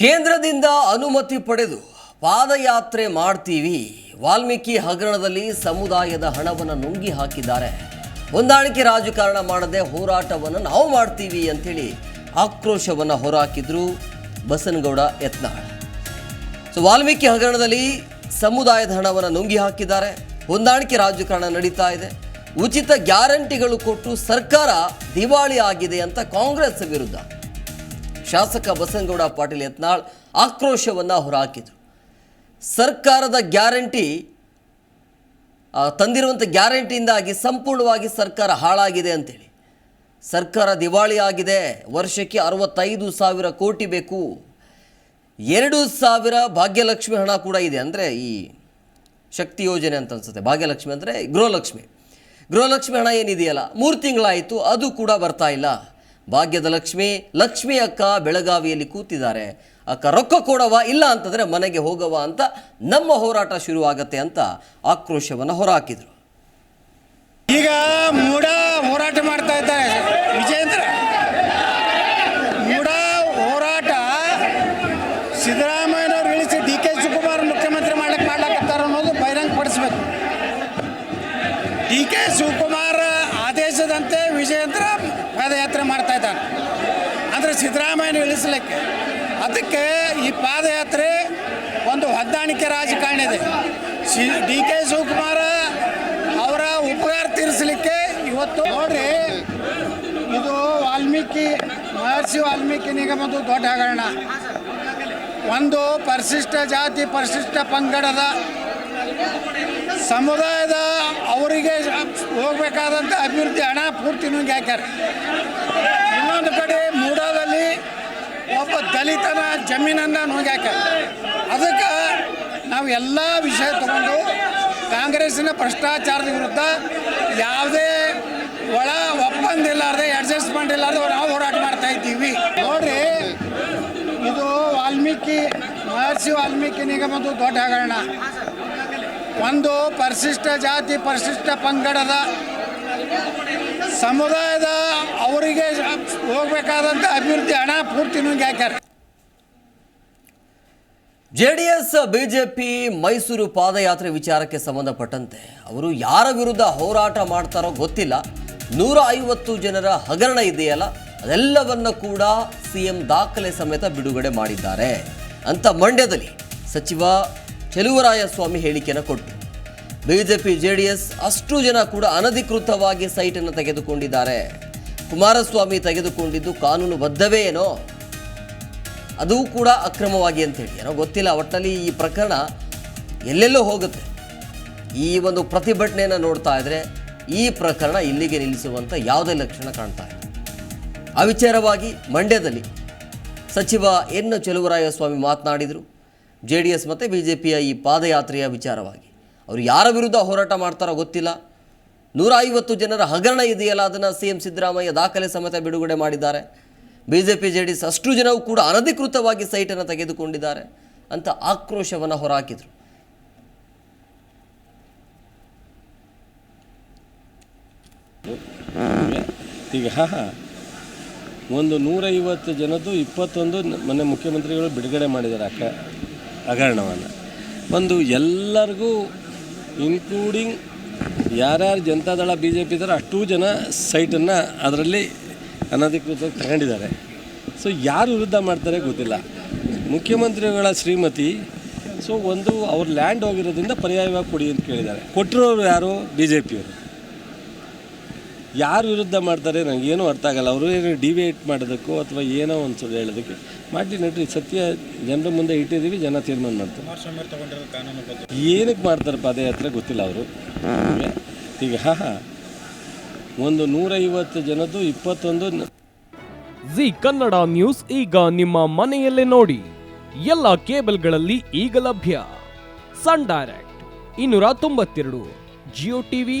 ಕೇಂದ್ರದಿಂದ ಅನುಮತಿ ಪಡೆದು ಪಾದಯಾತ್ರೆ ಮಾಡ್ತೀವಿ. ವಾಲ್ಮೀಕಿ ಹಗರಣದಲ್ಲಿ ಸಮುದಾಯದ ಹಣವನ್ನು ನುಂಗಿ ಹಾಕಿದ್ದಾರೆ. ಹೊಂದಾಣಿಕೆ ರಾಜಕಾರಣ ಮಾಡದೆ ಹೋರಾಟವನ್ನು ನಾವು ಮಾಡ್ತೀವಿ ಅಂಥೇಳಿ ಆಕ್ರೋಶವನ್ನು ಹೊರಹಾಕಿದ್ರು ಬಸನಗೌಡ ಯತ್ನಾಳ್. ಸೊ ವಾಲ್ಮೀಕಿ ಹಗರಣದಲ್ಲಿ ಸಮುದಾಯದ ಹಣವನ್ನು ನುಂಗಿ ಹಾಕಿದ್ದಾರೆ. ಹೊಂದಾಣಿಕೆ ರಾಜಕಾರಣ ನಡೀತಾ ಇದೆ. ಉಚಿತ ಗ್ಯಾರಂಟಿಗಳು ಕೊಟ್ಟು ಸರ್ಕಾರ ದಿವಾಳಿ ಆಗಿದೆ ಅಂತ ಕಾಂಗ್ರೆಸ್ ವಿರುದ್ಧ. ಶಾಸಕ ಬಸನಗೌಡ ಪಾಟೀಲ್ ಯತ್ನಾಳ್ ಆಕ್ರೋಶವನ್ನು ಹೊರಹಾಕಿದರು. ಸರ್ಕಾರದ ಗ್ಯಾರಂಟಿ ತಂದಿರುವಂಥ ಗ್ಯಾರಂಟಿಯಿಂದಾಗಿ ಸಂಪೂರ್ಣವಾಗಿ ಸರ್ಕಾರ ಹಾಳಾಗಿದೆ ಅಂತೇಳಿ. ಸರ್ಕಾರ ದಿವಾಳಿ ಆಗಿದೆ, ವರ್ಷಕ್ಕೆ ಅರವತ್ತೈದು ಸಾವಿರ ಕೋಟಿ ಬೇಕು. ಎರಡು ಸಾವಿರ ಭಾಗ್ಯಲಕ್ಷ್ಮಿ ಹಣ ಕೂಡ ಇದೆ ಅಂದರೆ ಈ ಶಕ್ತಿ ಯೋಜನೆ ಅಂತ ಅನ್ಸುತ್ತೆ. ಭಾಗ್ಯಲಕ್ಷ್ಮಿ ಅಂದರೆ ಗೃಹಲಕ್ಷ್ಮಿ. ಗೃಹಲಕ್ಷ್ಮಿ ಹಣ ಏನಿದೆಯಲ್ಲ, ಮೂರು ತಿಂಗಳಾಯಿತು, ಅದು ಕೂಡ ಬರ್ತಾ ಇಲ್ಲ. ಭಾಗ್ಯದ ಲಕ್ಷ್ಮಿ ಲಕ್ಷ್ಮಿ ಅಕ್ಕ ಬೆಳಗಾವಿಯಲ್ಲಿ ಕೂತಿದ್ದಾರೆ. ಅಕ್ಕ ರೊಕ್ಕ ಕೊಡವ, ಇಲ್ಲ ಅಂತಂದರೆ ಮನೆಗೆ ಹೋಗವ ಅಂತ ನಮ್ಮ ಹೋರಾಟ ಶುರುವಾಗತ್ತೆ ಅಂತ ಆಕ್ರೋಶವನ್ನು ಹೊರಹಾಕಿದರು ಈಗ ಮೂಡ ಹೋರಾಟ ಮಾಡ್ತಾ ಇದ್ದಾರೆ. ವಿಜೇಂದ್ರ ಮೂಡ ಹೋರಾಟ ಸಿದ್ದರಾಮಯ್ಯನವ್ರು ಇಳಿಸಿ ಡಿ ಕೆ ಶಿವಕುಮಾರ್ ಮುಖ್ಯಮಂತ್ರಿ ಮಾಡಕ್ಕೆ ಮಾಡ್ಲಾಕತ್ತಾರ ಅನ್ನೋದು ಬಹಿರಂಗ ಪಡಿಸ್ಬೇಕು ಡಿ ಕೆ ಶಿವಕುಮಾರ್ ಆದೇಶದಂತೆ ವಿಜೇಂದ್ರ ಪಾದಯಾತ್ರೆ ಮಾಡ್ತಾ ಇದ್ದಾನೆ ಅಂದರೆ ಸಿದ್ದರಾಮಯ್ಯನ ಇಳಿಸಲಿಕ್ಕೆ ಅದಕ್ಕೆ ಈ ಪಾದಯಾತ್ರೆ ಒಂದು ಹೊಂದಾಣಿಕೆ ರಾಜಕಾರಣ ಇದೆ. ಸಿ, ಡಿ ಕೆ ಶಿವಕುಮಾರ ಅವರ ಉಪಕಾರ ತೀರಿಸಲಿಕ್ಕೆ ಇವತ್ತು ನೋಡ್ರಿ, ಇದು ವಾಲ್ಮೀಕಿ, ಮಹರ್ಷಿ ವಾಲ್ಮೀಕಿ ನಿಗಮದ ದೊಡ್ಡ ಹಗರಣ. ಒಂದು ಪರಿಶಿಷ್ಟ ಜಾತಿ, ಪರಿಶಿಷ್ಟ ಪಂಗಡದ ಸಮುದಾಯದ ಅವರಿಗೆ ಹೋಗಬೇಕಾದಂಥ ಅಭಿವೃದ್ಧಿ ಹಣ ಪೂರ್ತಿ ನುಂಗಿ ಒಬ್ಬ ದಲಿತನ ಜಮೀನನ್ನು ನುಂಗ್ಯಾಕ. ಅದಕ್ಕೆ ನಾವು ಎಲ್ಲ ವಿಷಯ ತಗೊಂಡು ಕಾಂಗ್ರೆಸ್ಸಿನ ಭ್ರಷ್ಟಾಚಾರದ ವಿರುದ್ಧ ಯಾವುದೇ ಒಳ ಒಪ್ಪಂದ ಇಲ್ಲಾರ್ದೆ ಅಡ್ಜಸ್ಟ್ಮೆಂಟ್ ಇಲ್ಲಾರ್ದೆ ನಾವು ಹೋರಾಟ ಮಾಡ್ತಾ ಇದ್ದೀವಿ. ನೋಡ್ರಿ, ಇದು ವಾಲ್ಮೀಕಿ, ಮಹರ್ಷಿ ವಾಲ್ಮೀಕಿ ನಿಗಮದ ದೊಡ್ಡ ಹಗರಣ. ಒಂದು ಪರಿಶಿಷ್ಟ ಜಾತಿ, ಪರಿಶಿಷ್ಟ ಪಂಗಡದ ಸಮುದಾಯದ ಅವರಿಗೆ ಹೋಗಬೇಕಾದಂಥ ಅಭಿವೃದ್ಧಿ ಹಣ ಪೂರ್ತಿ ನುಂಗಿ ಹಾಕ್ಯಾರ. J D S BJP, Mysuru ಪಾದಯಾತ್ರೆ ವಿಚಾರಕ್ಕೆ ಸಂಬಂಧಪಟ್ಟಂತೆ ಅವರು ಯಾರ ವಿರುದ್ಧ ಹೋರಾಟ ಮಾಡ್ತಾರೋ ಗೊತ್ತಿಲ್ಲ. ನೂರ ಐವತ್ತು ಜನರ ಹಗರಣ ಇದೆಯಲ್ಲ, ಅದೆಲ್ಲವನ್ನು ಕೂಡ ಸಿಎಂ ದಾಖಲೆ ಸಮೇತ ಬಿಡುಗಡೆ ಮಾಡಿದ್ದಾರೆ ಅಂತ ಮಂಡ್ಯದಲ್ಲಿ ಸಚಿವ ಸ್ವಾಮಿ ಹೇಳಿಕೆಯನ್ನು ಕೊಟ್ಟರು ಬಿಜೆಪಿ ಜೆ ಡಿ ಎಸ್ ಅಷ್ಟು ಜನ ಕೂಡ ಅನಧಿಕೃತವಾಗಿ ಸೈಟನ್ನು ತೆಗೆದುಕೊಂಡಿದ್ದಾರೆ. ಕುಮಾರಸ್ವಾಮಿ ತೆಗೆದುಕೊಂಡಿದ್ದು ಕಾನೂನುಬದ್ಧವೇ ಏನೋ? ಅದು ಕೂಡ ಅಕ್ರಮವಾಗಿ ಅಂತೇಳಿ ಏನೋ ಗೊತ್ತಿಲ್ಲ ಒಟ್ಟಲ್ಲಿ ಈ ಪ್ರಕರಣ ಎಲ್ಲೆಲ್ಲೋ ಹೋಗುತ್ತೆ. ಈ ಒಂದು ಪ್ರತಿಭಟನೆಯನ್ನು ನೋಡ್ತಾ ಇದ್ರೆ ಈ ಪ್ರಕರಣ ಇಲ್ಲಿಗೆ ನಿಲ್ಲಿಸುವಂಥ ಯಾವುದೇ ಲಕ್ಷಣ ಕಾಣ್ತಾ ಇಲ್ಲ. ಆ ಮಂಡ್ಯದಲ್ಲಿ ಸಚಿವ ಎನ್ ಸ್ವಾಮಿ ಮಾತನಾಡಿದರು. ಜೆ ಡಿ ಎಸ್ ಮತ್ತು ಬಿ ಜೆ ಪಿಯ ಈ ಪಾದಯಾತ್ರೆಯ ವಿಚಾರವಾಗಿ. ಅವರು ಯಾರ ವಿರುದ್ಧ ಹೋರಾಟ ಮಾಡ್ತಾರೋ ಗೊತ್ತಿಲ್ಲ. ನೂರ ಐವತ್ತು ಜನರ ಹಗರಣ ಇದೆಯಲ್ಲ ಅದನ್ನು ಸಿ ಎಂ ಸಿದ್ದರಾಮಯ್ಯ ದಾಖಲೆ ಸಮೇತ ಬಿಡುಗಡೆ ಮಾಡಿದ್ದಾರೆ. B J P, J D S ಅಷ್ಟು ಜನವು ಕೂಡ ಅನಧಿಕೃತವಾಗಿ ಸೈಟನ್ನು ತೆಗೆದುಕೊಂಡಿದ್ದಾರೆ ಅಂತ ಆಕ್ರೋಶವನ್ನು ಹೊರಹಾಕಿದರು ಈಗ ಒಂದು ನೂರೈವತ್ತು ಜನದ್ದು ಇಪ್ಪತ್ತೊಂದು ಮನೆ ಮುಖ್ಯಮಂತ್ರಿಗಳು ಬಿಡುಗಡೆ ಮಾಡಿದ್ದಾರೆ ಅಕ, ಹಗರಣವನ್ನು. ಒಂದು ಎಲ್ಲರಿಗೂ ಇನ್ಕ್ಲೂಡಿಂಗ್ ಯಾರ್ಯಾರು ಜನತಾದಳ ಬಿ ಜೆ ಪಿ ಇದ್ದಾರೆ ಅಷ್ಟೂ ಜನ ಸೈಟನ್ನು ಅದರಲ್ಲಿ ಅನಧಿಕೃತವಾಗಿ ತಗೊಂಡಿದ್ದಾರೆ. ಸೊ ಯಾರು ವಿರುದ್ಧ ಮಾಡ್ತಾರೆ ಗೊತ್ತಿಲ್ಲ. ಮುಖ್ಯಮಂತ್ರಿಗಳ ಶ್ರೀಮತಿ ಸೊ ಒಂದು ಅವ್ರ ಲ್ಯಾಂಡ್ ಹೋಗಿರೋದ್ರಿಂದ ಪರ್ಯಾಯವಾಗಿ ಕೊಡಿ ಅಂತ ಕೇಳಿದ್ದಾರೆ. ಕೊಟ್ಟಿರೋರು ಯಾರು? ಬಿ ಜೆ ಪಿಯವರು ಯಾರು ವಿರುದ್ಧ ಮಾಡ್ತಾರೆ ನನಗೇನು ಅರ್ಥ ಆಗಲ್ಲ. ಅವರು ಏನು ಡಿವೇಟ್ ಮಾಡೋದಕ್ಕೋ ಅಥವಾ ಏನೋ ಒಂದು ಸುಳ್ಳು ಹೇಳೋದಕ್ಕೆ ಮಾಡಲಿ ನಡ್ರಿ. ಸತ್ಯ, ಜನರ ಮುಂದೆ ಇಟ್ಟಿದ್ದೀವಿ, ಜನ ತೀರ್ಮಾನ ಮಾಡ್ತಾರೆ. ಏನಕ್ಕೆ ಮಾಡ್ತಾರೆ ಪಾದಯಾತ್ರೆ ಗೊತ್ತಿಲ್ಲ ಅವರು. ಈಗ, ಹಾ ಒಂದು ನೂರೈವತ್ತು ಜನದ್ದು ಇಪ್ಪತ್ತೊಂದು ಜಿ ಕನ್ನಡ ನ್ಯೂಸ್ ಈಗ ನಿಮ್ಮ ಮನೆಯಲ್ಲೇ ನೋಡಿ. ಎಲ್ಲ ಕೇಬಲ್ಗಳಲ್ಲಿ ಈಗ ಲಭ್ಯ. ಸನ್ ಡೈರೆಕ್ಟ್, ಇನ್ನೂರ ತೊಂಬತ್ತೆರಡು, ಜಿಯೋ ಟಿವಿ